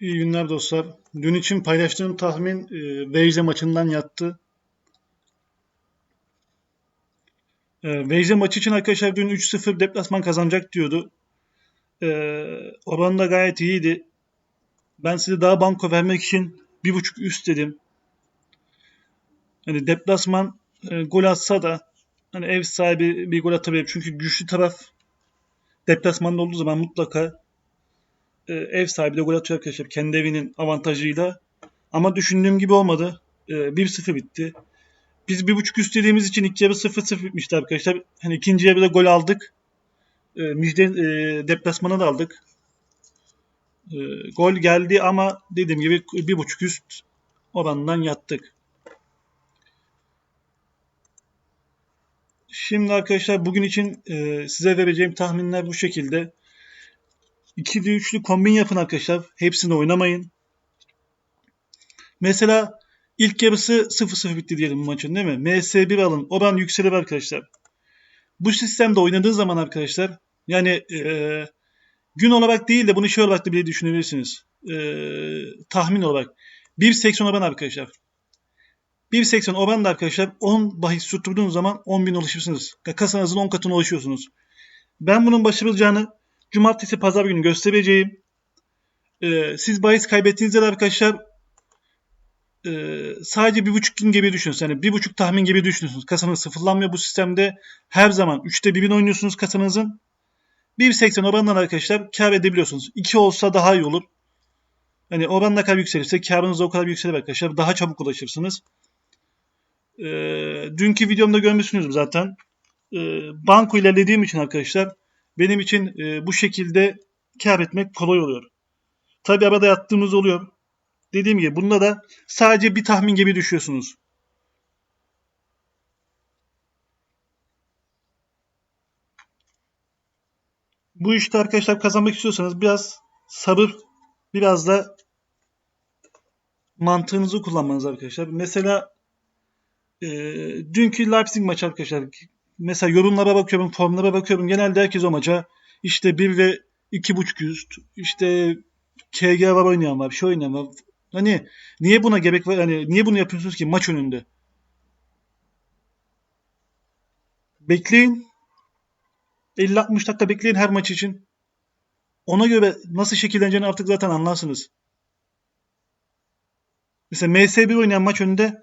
İyi günler dostlar. Dün için paylaştığım tahmin e, Vejle maçından yattı. E, Vejle maçı için arkadaşlar dün 3-0 deplasman kazanacak diyordu. E, oranı da gayet iyiydi. Ben size daha banko vermek için 1.5 üst dedim. Hani deplasman e, gol atsa da hani ev sahibi bir gol atabilir. Çünkü güçlü taraf deplasmanda olduğu zaman mutlaka e, ev sahibi de gol atıyor arkadaşlar. Kendi evinin avantajıyla. Ama düşündüğüm gibi olmadı. E, 1-0 bitti. Biz 1.5 üst dediğimiz için ilk yarı 0-0 bitmişti arkadaşlar. Hani ikinci yarıda gol aldık. E, Müjde e, deplasmana da aldık. E, gol geldi ama dediğim gibi 1.5 üst oranından yattık. Şimdi arkadaşlar bugün için e, size vereceğim tahminler bu şekilde. İkili üçlü kombin yapın arkadaşlar. Hepsini oynamayın. Mesela ilk yarısı 0-0 bitti diyelim bu maçın değil mi? MS1 alın. Oran yükselir arkadaşlar. Bu sistemde oynadığı zaman arkadaşlar yani e, gün olarak değil de bunu şey olarak da bile düşünebilirsiniz. E, tahmin olarak. 1.80 oran arkadaşlar. 1.80 oran da arkadaşlar 10 bahis tutturduğunuz zaman 10.000 ulaşırsınız. Kasanızın 10 katına ulaşıyorsunuz. Ben bunun başarılacağını cumartesi pazar günü göstereceğim. Ee, siz bahis kaybettiğinizde de arkadaşlar e, sadece bir buçuk gün gibi düşünüyorsunuz. Yani bir buçuk tahmin gibi düşünüyorsunuz. Kasanız sıfırlanmıyor bu sistemde. Her zaman 3'te 1'in oynuyorsunuz kasanızın. 1.80 oranından arkadaşlar kar edebiliyorsunuz. 2 olsa daha iyi olur. Hani oran ne kadar yükselirse karınız o kadar yükselir arkadaşlar. Daha çabuk ulaşırsınız. Ee, dünkü videomda görmüşsünüz zaten. Ee, banko ilerlediğim için arkadaşlar benim için e, bu şekilde kar etmek kolay oluyor. Tabi arada yattığımız oluyor. Dediğim gibi bunda da sadece bir tahmin gibi düşüyorsunuz. Bu işte arkadaşlar kazanmak istiyorsanız biraz sabır, biraz da mantığınızı kullanmanız arkadaşlar. Mesela e, dünkü Leipzig maçı arkadaşlar mesela yorumlara bakıyorum, formlara bakıyorum. Genelde herkes o maça işte 1 ve 2.5 üst, işte KG var oynayan var, şey oynayan var. Hani niye buna gerek var? Hani niye bunu yapıyorsunuz ki maç önünde? Bekleyin. 50-60 dakika bekleyin her maç için. Ona göre nasıl şekilleneceğini artık zaten anlarsınız. Mesela MS1 oynayan maç önünde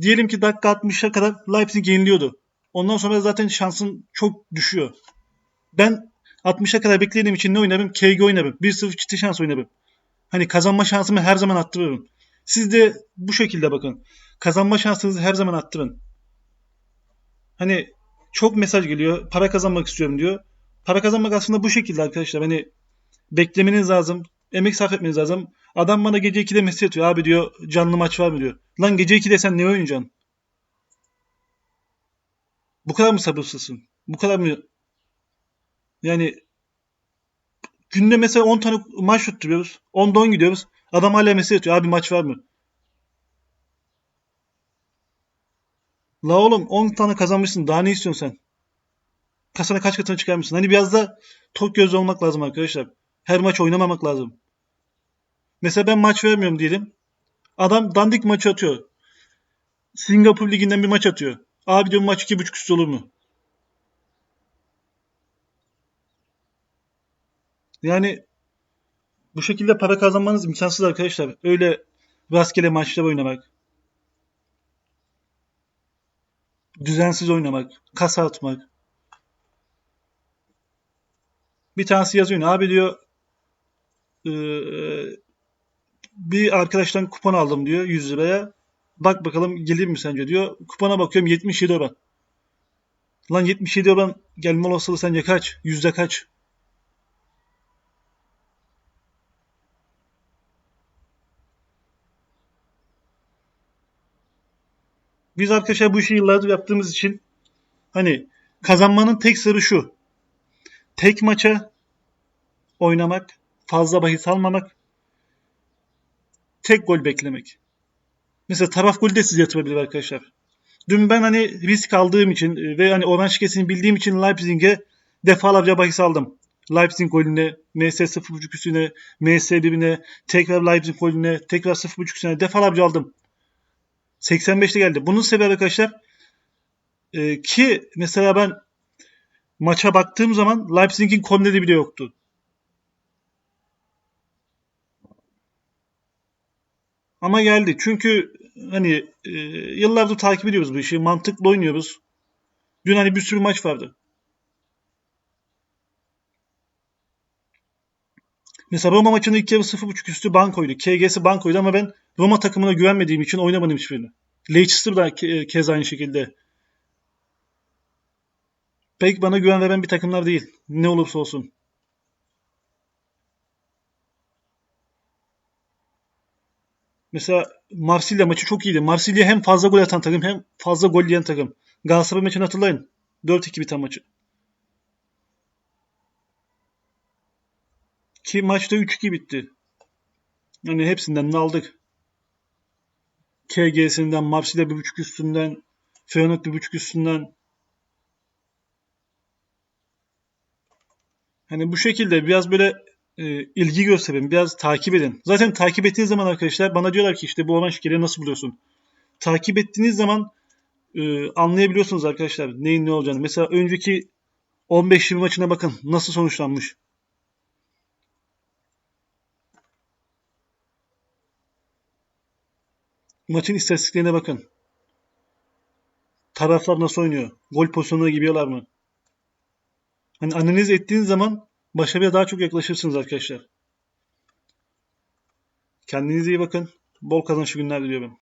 diyelim ki dakika 60'a kadar Leipzig yeniliyordu. Ondan sonra zaten şansın çok düşüyor. Ben 60'a kadar beklediğim için ne oynarım? KG oynarım. 1-0 çifte şans oynarım. Hani kazanma şansımı her zaman arttırırım. Siz de bu şekilde bakın. Kazanma şansınızı her zaman arttırın. Hani çok mesaj geliyor. Para kazanmak istiyorum diyor. Para kazanmak aslında bu şekilde arkadaşlar. Hani beklemeniz lazım. Emek sarf etmeniz lazım. Adam bana gece 2'de mesaj atıyor. Abi diyor canlı maç var mı diyor. Lan gece 2'de sen ne oynayacaksın? Bu kadar mı sabırsızsın? Bu kadar mı? Yani günde mesela 10 tane maç tutturuyoruz. 10'da 10 gidiyoruz. Adam hala mesaj atıyor. Abi maç var mı? La oğlum 10 tane kazanmışsın. Daha ne istiyorsun sen? Kasana kaç katına çıkarmışsın? Hani biraz da tok gözlü olmak lazım arkadaşlar. Her maç oynamamak lazım. Mesela ben maç vermiyorum diyelim. Adam dandik maçı atıyor. Singapur liginden bir maç atıyor. Abi diyorum maç 2.5 üst olur mu? Yani bu şekilde para kazanmanız imkansız arkadaşlar. Öyle rastgele maçlar oynamak. Düzensiz oynamak. Kasa atmak. Bir tanesi yazıyor. Abi diyor eee, bir arkadaştan kupon aldım diyor 100 liraya. Bak bakalım gelir mi sence diyor. Kupona bakıyorum 77 oran. Lan 77 oran gelme olasılığı sence kaç? Yüzde kaç? Biz arkadaşlar bu işi yıllardır yaptığımız için hani kazanmanın tek sırrı şu. Tek maça oynamak, fazla bahis almamak, tek gol beklemek. Mesela taraf golü de siz yatırabilir arkadaşlar. Dün ben hani risk aldığım için ve hani oran şirketini bildiğim için Leipzig'e defalarca bahis aldım. Leipzig golüne, MS 0.5 üstüne, MS 1'ine, tekrar Leipzig golüne, tekrar 0.5 üstüne defalarca aldım. 85'te geldi. Bunun sebebi arkadaşlar e, ki mesela ben maça baktığım zaman Leipzig'in korneri bile yoktu. Ama geldi. Çünkü hani e, yıllardır takip ediyoruz bu işi. Mantıklı oynuyoruz. Dün hani bir sürü maç vardı. Mesela Roma maçının ilk yarı 0.5 üstü bankoydu. KG'si bankoydu ama ben Roma takımına güvenmediğim için oynamadım hiçbirini. Leicester da ke- kez aynı şekilde. Pek bana güven veren bir takımlar değil. Ne olursa olsun. Mesela Marsilya maçı çok iyiydi. Marsilya hem fazla gol atan takım hem fazla gol yiyen takım. Galatasaray maçını hatırlayın. 4-2 biten maçı. Ki maçta 3-2 bitti. Yani hepsinden de aldık. KG'sinden, Marsilya 1.5 üstünden, Feyenoord 1.5 üstünden. Hani bu şekilde biraz böyle e, ilgi gösterin, biraz takip edin. Zaten takip ettiğiniz zaman arkadaşlar bana diyorlar ki işte bu olan şikayeti nasıl buluyorsun? Takip ettiğiniz zaman e, anlayabiliyorsunuz arkadaşlar neyin ne olacağını. Mesela önceki 15-20 maçına bakın nasıl sonuçlanmış. Maçın istatistiklerine bakın. Taraflar nasıl oynuyor? Gol pozisyonuna giriyorlar mı? Hani analiz ettiğiniz zaman başarıya daha çok yaklaşırsınız arkadaşlar. Kendinize iyi bakın. Bol kazançlı günler diliyorum.